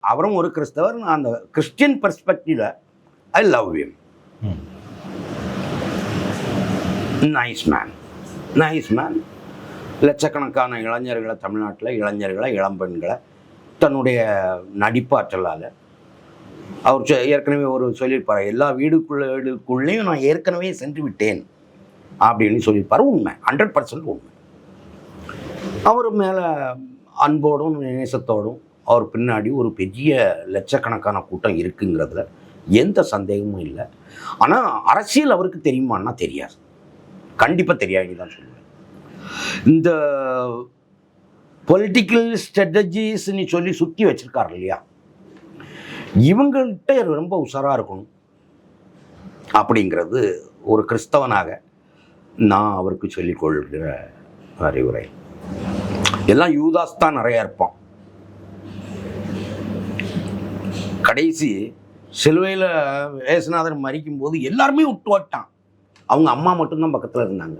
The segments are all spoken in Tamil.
அவரும் ஒரு கிறிஸ்தவர் நான் அந்த Christian பெர்ஸ்பெக்டிவ்ல I love him nice man nice man லட்சக்கணக்கான இளைஞர்களை தமிழ்நாட்டில் இளைஞர்களை இளம்பெண்களை தன்னுடைய நடிப்பாற்றலால் அவர் ஏற்கனவே ஒரு சொல்லியிருப்பார் எல்லா வீடுக்குள்ள வீடுக்குள்ளேயும் நான் ஏற்கனவே சென்று விட்டேன் அப்படின்னு சொல்லியிருப்பார். உண்மை. ஹண்ட்ரட் பர்சன்ட் உண்மை. அவர் மேலே அன்போடும் நேசத்தோடும் அவர் பின்னாடி ஒரு பெரிய லட்சக்கணக்கான கூட்டம் இருக்குங்கிறதுல எந்த சந்தேகமும் இல்லை. ஆனால் அரசியல் அவருக்கு தெரியுமான்னா தெரியாது. கண்டிப்பாக தெரியாதுன்னு தான் சொல்லுவேன். இந்த பொலிட்டிக்கல் ஸ்ட்ராட்டஜிஸ்ன்னு சொல்லி சுற்றி வச்சுருக்காரு இல்லையா? இவங்கள்ட்ட ரொம்ப உஷாராக இருக்கணும். அப்படிங்கிறது ஒரு கிறிஸ்தவனாக நான் அவருக்கு சொல்லிக் கொள்கிற அறிவுரை. எல்லாம் யூதாஸ் தான் நிறையா இருப்பான். கடைசி சிலுவையில் வேசநாதர் மறிக்கும் போது எல்லாருமே விட்டு வட்டான் அவங்க அம்மா மட்டும்தான் பக்கத்தில் இருந்தாங்க.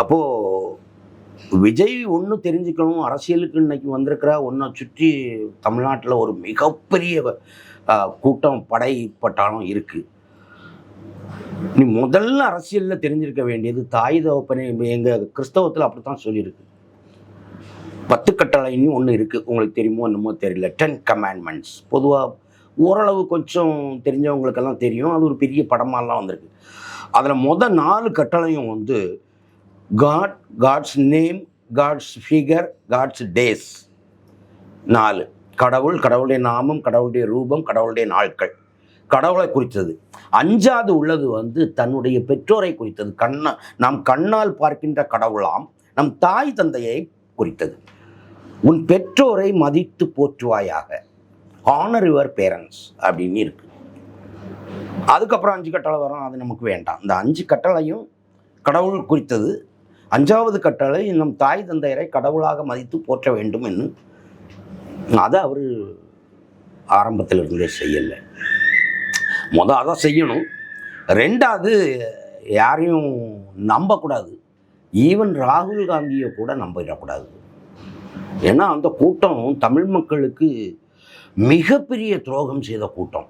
அப்போது விஜய் ஒன்று தெரிஞ்சுக்கணும் அரசியலுக்கு இன்னைக்கு வந்திருக்கிற ஒன்றை சுற்றி தமிழ்நாட்டில் ஒரு மிகப்பெரிய கூட்டம் படை இருக்குது நீ முதல்ல அரசியலில் தெரிஞ்சிருக்க வேண்டியது தாய் தகப்பனை எங்கள் கிறிஸ்தவத்தில் அப்படித்தான் சொல்லியிருக்கு. பத்து கட்டளைன்னு ஒன்று இருக்குது உங்களுக்கு தெரியுமோ என்னமோ தெரியல. டென் கமாண்ட்மெண்ட்ஸ் பொதுவாக ஓரளவு கொஞ்சம் தெரிஞ்சவங்களுக்கெல்லாம் தெரியும். அது ஒரு பெரிய படமாலாம் வந்திருக்கு. அதில் மொதல் நாலு கட்டளையும் வந்து God God's name God's figure God's days நாலு. கடவுள் கடவுளுடைய நாமம் கடவுளுடைய ரூபம் கடவுளுடைய நாட்கள். கடவுளை குறித்தது. அஞ்சாவது உள்ளது வந்து தன்னுடைய பெற்றோரை குறித்தது. கண்ணா நாம் கண்ணால் பார்க்கின்ற கடவுளாம் நம் தாய் தந்தையை குறித்தது. உன் பெற்றோரை மதித்து போற்றுவாயாக. ஆனர் யுவர் பேரண்ட்ஸ் அப்படின்னு இருக்கு. அதுக்கப்புறம் அஞ்சு கட்டளை வரும் அது நமக்கு வேண்டாம். இந்த அஞ்சு கட்டளையும் கடவுள் குறித்தது. அஞ்சாவது கட்டளை நம் தாய் தந்தையரை கடவுளாக மதித்து போற்ற வேண்டும் என்று அதை அவர் ஆரம்பத்தில் இருந்தே செய்யலை. மொதல் அதை செய்யணும். ரெண்டாவது யாரையும் நம்பக்கூடாது. ஈவன் ராகுல் காந்தியை கூட நம்பிடக்கூடாது. ஏன்னா அந்த கூட்டம் தமிழ் மக்களுக்கு மிகப்பெரிய துரோகம் செய்த கூட்டம்.